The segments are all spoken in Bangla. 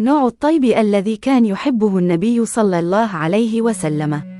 نوع الطيب الذي كان يحبه النبي صلى الله عليه وسلم.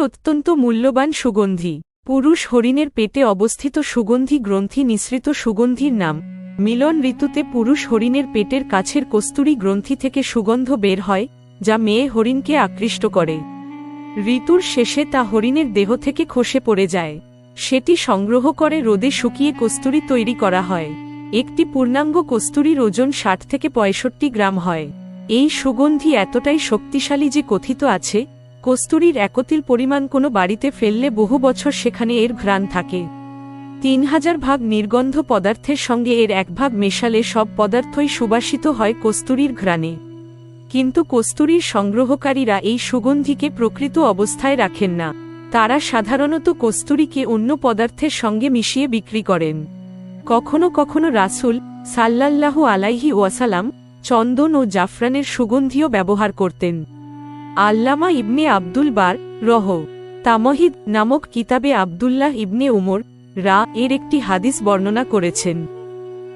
অত্যন্ত মূল্যবান সুগন্ধি। পুরুষ হরিণের পেটে অবস্থিত সুগন্ধি গ্রন্থি নিঃসৃত সুগন্ধির নাম। মিলন ঋতুতে পুরুষ হরিণের পেটের কাছের কস্তুরী গ্রন্থি থেকে সুগন্ধ বের হয়, যা মেয়ে হরিণকে আকৃষ্ট করে। ঋতুর শেষে তা হরিণের দেহ থেকে খসে পড়ে যায়। সেটি সংগ্রহ করে রোদে শুকিয়ে কস্তুরী তৈরি করা হয়। একটি পূর্ণাঙ্গ কস্তুরীর ওজন ষাট থেকে পঁয়ষট্টি গ্রাম হয়। এই সুগন্ধি এতটাই শক্তিশালী যে কথিত আছে কস্তুরীর একতিল পরিমাণ কোনো বাড়িতে ফেললে বহু বছর সেখানে এর ঘ্রাণ থাকে। তিন হাজার ভাগ নির্গন্ধ পদার্থের সঙ্গে এর এক ভাগ মেশালে সব পদার্থই সুবাসিত হয় কস্তুরীর ঘ্রাণে। কিন্তু কস্তুরীর সংগ্রহকারীরা এই সুগন্ধিকে প্রকৃত অবস্থায় রাখেন না। তারা সাধারণত কস্তুরীকে অন্য পদার্থের সঙ্গে মিশিয়ে বিক্রি করেন। কখনো কখনো রাসুল সাল্লাল্লাহু আলাইহি ওয়াসালাম চন্দন ও জাফরানের সুগন্ধিও ব্যবহার করতেন। আল্লামা ইবনে আব্দুল বার রহ। তামহিদ নামক কিতাবে আবদুল্লাহ ইবনে উমর রা এর একটি হাদিস বর্ণনা করেছেন।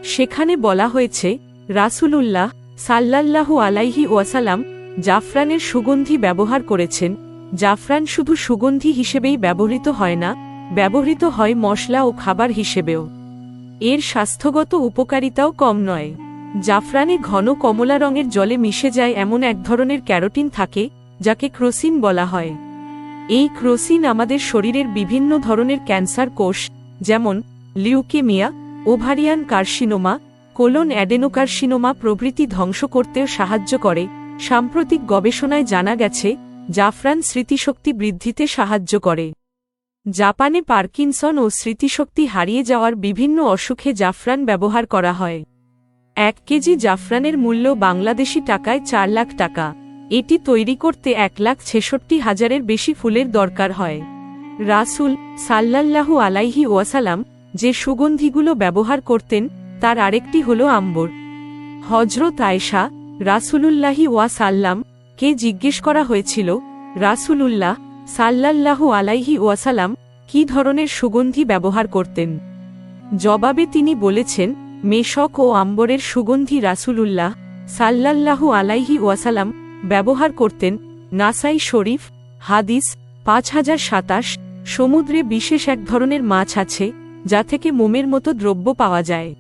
সেখানে বলা হয়েছে, রাসুলুল্লাহ সাল্লাল্লাহু আলাইহি ওয়াসালাম জাফরানের সুগন্ধি ব্যবহার করেছেন। জাফরান শুধু সুগন্ধি হিসেবেই ব্যবহৃত হয় না, ব্যবহৃত হয় মশলা ও খাবার হিসেবেও। এর স্বাস্থ্যগত উপকারিতাও কম নয়। জাফরানে ঘন কমলা রঙের জলে মিশে যায় এমন এক ধরনের ক্যারোটিন থাকে যাকে ক্রোসিন বলা হয়। এই ক্রোসিন আমাদের শরীরের বিভিন্ন ধরনের ক্যান্সার কোষ, যেমন leukaemia, ovarian carcinoma, colon adenocarcinoma প্রভৃতি ধ্বংস করতেও সাহায্য করে, সাম্প্রতিক গবেষণায় জানা গেছে, জাফরান স্মৃতিশক্তি বৃদ্ধিতে সাহায্য করে। জাপানে পার্কিনসন ও স্মৃতিশক্তি হারিয়ে যাওয়ার বিভিন্ন অসুখে জাফরান ব্যবহার করা হয়। এক কেজি জাফরানের মূল্য বাংলাদেশি টাকায় চার লাখ টাকা। এটি তৈরি করতে এক লাখ ছেষট্টি হাজারের বেশি ফুলের দরকার হয়। রাসুল সাল্লাল্লাহু আলাইহি ওয়াসালাম যে সুগন্ধিগুলো ব্যবহার করতেন, তার আরেকটি হল আম্বর। হজরত আয়সা রাসুলুল্লাহি ওয়াসাল্লাম কে জিজ্ঞেস করা হয়েছিল, রাসুলুল্লাহ সাল্লাল্লাহু আলাইহি ওয়াসালাম কি ধরনের সুগন্ধি ব্যবহার করতেন? জবাবে তিনি বলেছেন, মেশক ও আম্বরের সুগন্ধি রাসুলুল্লাহ সাল্লাল্লাহু আলাইহি ওয়াসালাম ব্যবহার করতেন নাসাই শরীফ, হাদিস, পাঁচ হাজার সাতাশ, সমুদ্রে বিশেষ এক ধরনের মাছ আছে, যা থেকে মোমের মতো দ্রব্য পাওয়া যায়।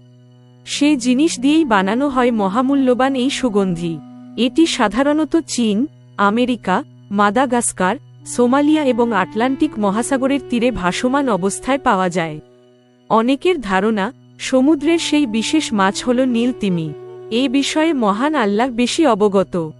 সে জিনিস দিয়েই বানানো হয় মহামূল্যবান এই সুগন্ধি। এটি সাধারণত চীন, আমেরিকা, মাদাগাস্কার, সোমালিয়া এবং আটলান্টিক মহাসাগরের তীরে ভাসমান অবস্থায় পাওয়া যায়। অনেকের ধারণা, সমুদ্রের সেই বিশেষ মাছ হল নীল তিমি। এই বিষয়ে মহান আল্লাহ বেশি অবগত।